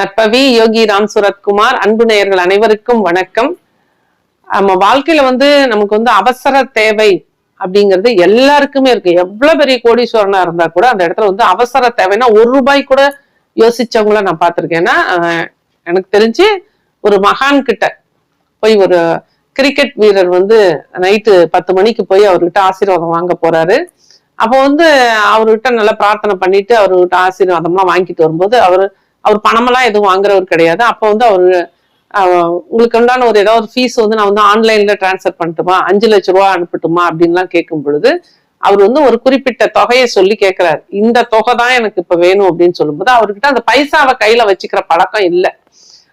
நற்பவி யோகி ராம் சுரத்குமார் அன்பு நேயர்கள் அனைவருக்கும் வணக்கம். நம்ம வாழ்க்கையில வந்து நமக்கு வந்து அவசர தேவை அப்படிங்கிறது எல்லாருக்குமே இருக்கு. எவ்வளவு பெரிய கோடீஸ்வரனா இருந்தா கூட அந்த இடத்துல வந்து அவசர தேவைன்னா ஒரு ரூபாய் கூட யோசிச்சவங்கள நான் பார்த்திருக்கேன். ஏன்னா எனக்கு தெரிஞ்சு ஒரு மகான் கிட்ட போய் ஒரு கிரிக்கெட் வீரர் வந்து நைட்டு பத்து மணிக்கு போய் அவர்கிட்ட ஆசீர்வாதம் வாங்க போறாரு. அப்போ வந்து அவர்கிட்ட நல்லா பிரார்த்தனை பண்ணிட்டு அவர்கிட்ட ஆசீர்வாதம்லாம் வாங்கிட்டு வரும்போது அவர் அவர் பணமெல்லாம் எதுவும் வாங்குறவர் கிடையாது. அப்போ வந்து அவர் உங்களுக்கு உண்டான ஒரு ஏதாவது ஃபீஸ் வந்து நான் வந்து ஆன்லைன்ல டிரான்ஸ்ஃபர் பண்ணட்டுமா? அஞ்சு லட்ச ரூபா அனுப்பட்டுமா? அப்படின்லாம் கேட்கும் பொழுது அவர் வந்து ஒரு குறிப்பிட்ட தொகையை சொல்லி கேட்கிறாரு. இந்த தொகை தான் எனக்கு இப்ப வேணும் அப்படின்னு சொல்லும்போது அவர்கிட்ட அந்த பைசாவை கையில வச்சுக்கிற பழக்கம் இல்லை.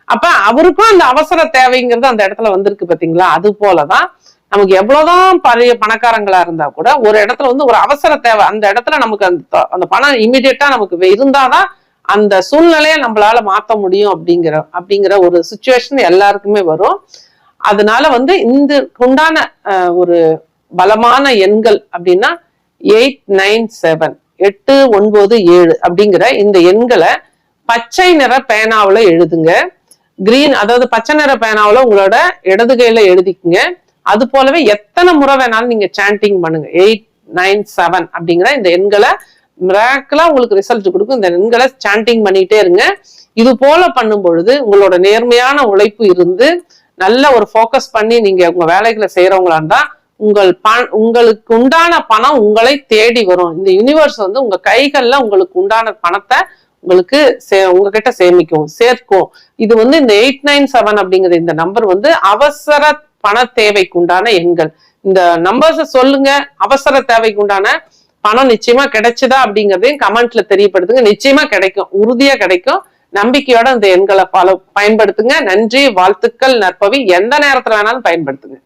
அப்ப அவருக்கும் அந்த அவசர தேவைங்கிறது அந்த இடத்துல வந்திருக்கு பாத்தீங்களா? அது போலதான் நமக்கு எவ்வளவுதான் பழைய பணக்காரங்களா இருந்தா கூட ஒரு இடத்துல வந்து ஒரு அவசர தேவை. அந்த இடத்துல நமக்கு அந்த அந்த பணம் இமிடியட்டா நமக்கு இருந்தாதான் அந்த சூழ்நிலையை நம்மளால மாத்த முடியும் அப்படிங்கிற அப்படிங்கிற ஒரு சுச்சுவேஷன் எல்லாருக்குமே வரும். அதனால வந்து இந்த உண்டான ஒரு பலமான எண்கள் அப்படின்னா எயிட் நைன் செவன் எட்டு ஒன்பது ஏழு அப்படிங்கிற இந்த எண்களை பச்சை நிற பேனாவுல எழுதுங்க. கிரீன் அதாவது பச்சை நிற பேனாவில் உங்களோட இடது கையில எழுதிக்குங்க. அது போலவே எத்தனை முறை வேணாலும் நீங்க சாண்டிங் பண்ணுங்க. எயிட் நைன் செவன் அப்படிங்கிற இந்த எண்களை மிராக்கலா உங்களுக்கு ரிசல்ட் கொடுக்கும். இந்த எண்களை சாண்டிங் பண்ணிட்டே இருங்க. இது போல பண்ணும் பொழுது உங்களோட நேர்மையான உழைப்பு இருந்து நல்ல ஒரு ஃபோக்கஸ் பண்ணி நீங்க உங்க வேலைகளை செய்யறவங்களா இருந்தா உங்கள் பண உங்களுக்கு உண்டான பணம் உங்களை தேடி வரும். இந்த யூனிவர்ஸ் வந்து உங்க கைகள்ல உங்களுக்கு உண்டான பணத்தை உங்களுக்கு சே உங்ககிட்ட சேமிக்கும் சேர்க்கும். இது வந்து இந்த எயிட் நைன் செவன் அப்படிங்கிற இந்த நம்பர் வந்து அவசர பண தேவைக்கு உண்டான எண்கள். இந்த நம்பர்ஸை சொல்லுங்க. அவசர தேவைக்கு உண்டான பணம் நிச்சயமா கிடைச்சதா அப்படிங்கறதையும் கமெண்ட்ல தெரியப்படுத்துங்க. நிச்சயமா கிடைக்கும். உறுதியா கிடைக்கும். நம்பிக்கையோட இந்த எண்களை ஃபாலோ பயன்படுத்துங்க. நன்றி வாழ்த்துக்கள் நற்பவி. எந்த நேரத்துல வேணாலும் பயன்படுத்துங்க.